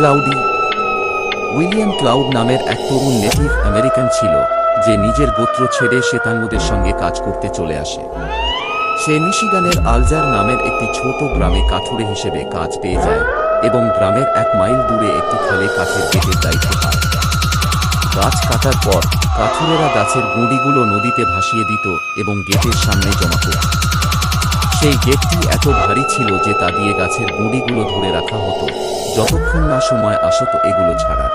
Cloudy. William cloud নামের এক তরুণ native American ছিল, যে নিজের গোত্র ছেড়ে শ্বেতাঙ্গদের সঙ্গে কাজ করতে চলে আসে। সে মিশিগানের আলজার নামের একটি ছোট গ্রামে কাঠুরে হিসেবে কাজ পেয়ে যায় এবং গ্রামের এক মাইল দূরে একটি খালে কাঠের গেটের দায়িত্ব পায়। গাছ কাটার পর কাঠুরেরা গাছের গুঁড়িগুলো নদীতে ভাসিয়ে দিত এবং গেটের সামনে জমা করত। সেই গেটটি এত ভারী ছিল যে তা দিয়ে গাছের গুঁড়িগুলো ধরে রাখা হতো। যতক্ষণ না সময় আসত এগুলো ছাড়া।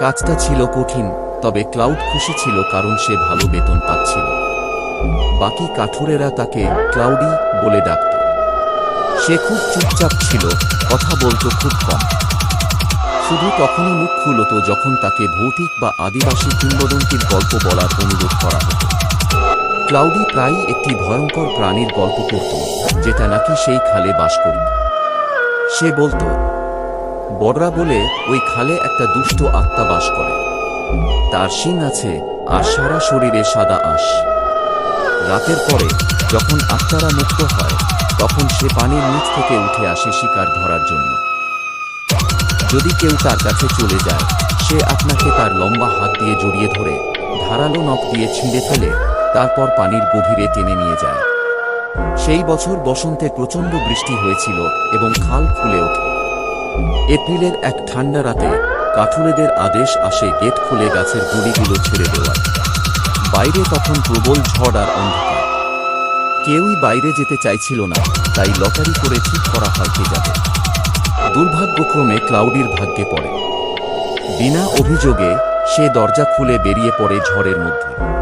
কাজটা ছিল কঠিন, তবে ক্লাউড খুশি ছিল কারণ সে ভালো বেতন পাচ্ছিল। বাকি কাঠুরেরা তাকে ক্লাউডি বলে ডাকত। সে খুব চুপচাপ ছিল, কথা বলতো খুব কম। শুধু তখনই মুখ খুলত যখন তাকে ভৌতিক বা আদিবাসী কিংবদন্তির গল্প বলার অনুরোধ করা হতো। ক্লাউডি প্রায়ই একটি ভয়ঙ্কর প্রাণীর গল্প করত যেটা নাকি সেই খালে বাস করত সে বলতো, বড়রা বলে ওই খালে একটা দুষ্ট আত্মা বাস করে। তার শিং আছে আর সারা শরীরে সাদা আঁশ। রাতের পরে যখন আত্মারা মুক্ত হয়, তখন সে পানির নিচ থেকে উঠে আসে শিকার ধরার জন্য। যদি কেউ তার কাছে চলে যায়, সে আপনাকে তার লম্বা হাত দিয়ে জড়িয়ে ধরে, ধারালো নখ দিয়ে ছিঁড়ে ফেলে তারপর পানির গভীরে টেনে নিয়ে যায়। সেই বছর বসন্তে প্রচণ্ড বৃষ্টি হয়েছিল এবং খাল খুলে ওঠে। এপ্রিলের এক ঠান্ডা রাতে কাঠুরেদের আদেশ আসে গেট খুলে গাছের গুড়িগুলো ছেড়ে দেওয়ার। বাইরে তখন প্রবল ঝড় আর অন্ধকার। কেউই বাইরে যেতে চাইছিল না, তাই লটারি করে ঠিক করা হয় যাবে। দুর্ভাগ্যক্রমে ক্লাউডির ভাগ্যে পড়ে। বিনা অভিযোগে সে দরজা খুলে বেরিয়ে পড়ে ঝড়ের মধ্যে।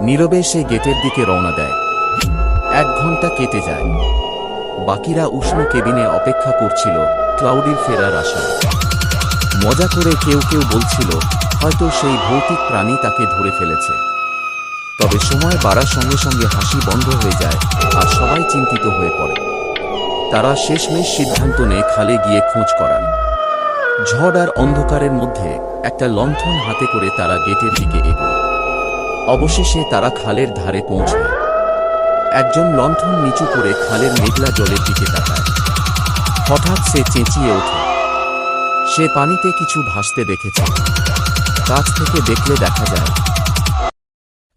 নীরবে সে গেটের দিকে রওনা দেয়। এক ঘণ্টা কেটে যায়। বাকিরা উষ্ণ কেবিনে অপেক্ষা করছিল ক্লাউডির ফেরার আশায় মজা করে কেউ কেউ বলছিল, হয়তো সেই ভৌতিক প্রাণী তাকে ধরে ফেলেছে। তবে সময় বাড়ার সঙ্গে সঙ্গে হাসি বন্ধ হয়ে যায় আর সবাই চিন্তিত হয়ে পড়ে। তারা শেষমেশ সিদ্ধান্ত নেয় খালে গিয়ে খোঁজ করান ঝড় আর অন্ধকারের মধ্যে একটা লণ্ঠন হাতে করে তারা গেটের দিকে এগোয়। অবশেষে তারা খালের ধারে পৌঁছায়। একজন লণ্ঠন নিচু করে খালের মেঘলা জলের দিকে তাকায়। হঠাৎ সে চেঁচিয়ে ওঠে। সে পানিতে কিছু ভাসতে দেখেছে। কাছ থেকে দেখলে দেখা যায়,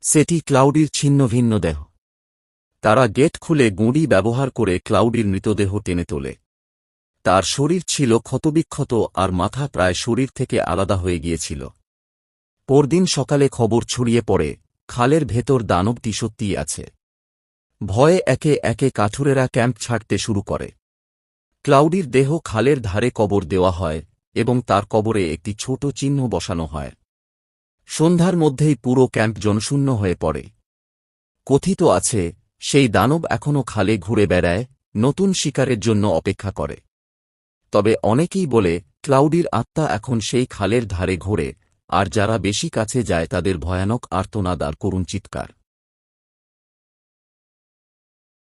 সেটি ক্লাউডির ছিন্ন ভিন্ন দেহ। তারা গেট খুলে গুঁড়ি ব্যবহার করে ক্লাউডির মৃতদেহ টেনে তোলে। তার শরীর ছিল ক্ষতবিক্ষত আর মাথা প্রায় শরীর থেকে আলাদা হয়ে গিয়েছিল। পরদিন সকালে খবর ছড়িয়ে পড়ে, খালের ভেতর দানবটি সত্যিই আছে। ভয়ে একে একে কাঠুরেরা ক্যাম্প ছাড়তে শুরু করে। ক্লাউডির দেহ খালের ধারে কবর দেওয়া হয় এবং তার কবরে একটি ছোট চিহ্ন বসানো হয়। সন্ধ্যার মধ্যেই পুরো ক্যাম্প জনশূন্য হয়ে পড়ে। কথিত আছে, সেই দানব এখনও খালে ঘুরে বেড়ায়, নতুন শিকারের জন্য অপেক্ষা করে। তবে অনেকেই বলে, ক্লাউডির আত্মা এখন সেই খালের ধারে ঘোরে আর যারা বেশি কাছে যায় তাদের ভয়ানক আর্তনাদ আর করুণ চিৎকার।